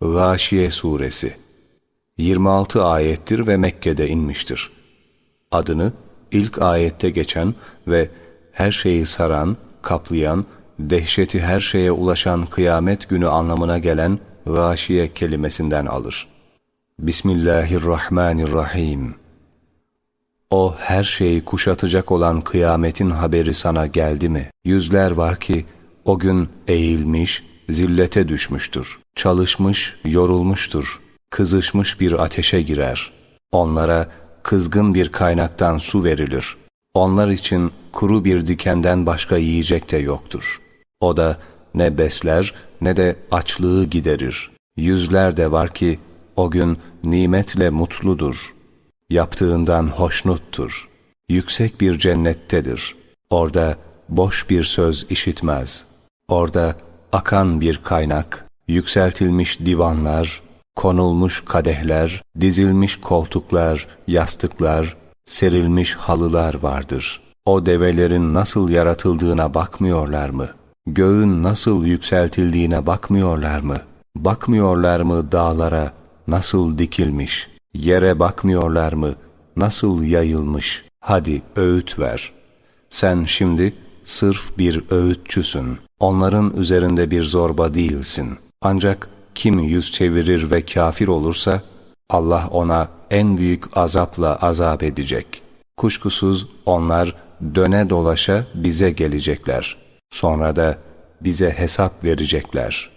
Gâşiye Suresi 26 ayettir ve Mekke'de inmiştir. Adını ilk ayette geçen ve her şeyi saran, kaplayan, dehşeti her şeye ulaşan kıyamet günü anlamına gelen gâşiye kelimesinden alır. Bismillahirrahmanirrahim. O her şeyi kuşatacak olan kıyametin haberi sana geldi mi? Yüzler var ki o gün eğilmiş, zillete düşmüştür. Çalışmış, yorulmuştur. Kızışmış bir ateşe girer. Onlara kızgın bir kaynaktan su verilir. Onlar için kuru bir dikenden başka yiyecek de yoktur. O da ne besler ne de açlığı giderir. Yüzler de var ki o gün nimetle mutludur. Yaptığından hoşnuttur. Yüksek bir cennettedir. Orada boş bir söz işitmez. Orada akan bir kaynak, yükseltilmiş divanlar, konulmuş kadehler, dizilmiş koltuklar, yastıklar, serilmiş halılar vardır. O develerin nasıl yaratıldığına bakmıyorlar mı? Göğün nasıl yükseltildiğine bakmıyorlar mı? Bakmıyorlar mı dağlara nasıl dikilmiş? Yere bakmıyorlar mı nasıl yayılmış? Hadi öğüt ver. Sen şimdi sırf bir öğütçüsün. Onların üzerinde bir zorba değilsin. Ancak kim yüz çevirir ve kafir olursa Allah ona en büyük azapla azap edecek. Kuşkusuz onlar döne dolaşa bize gelecekler. Sonra da bize hesap verecekler.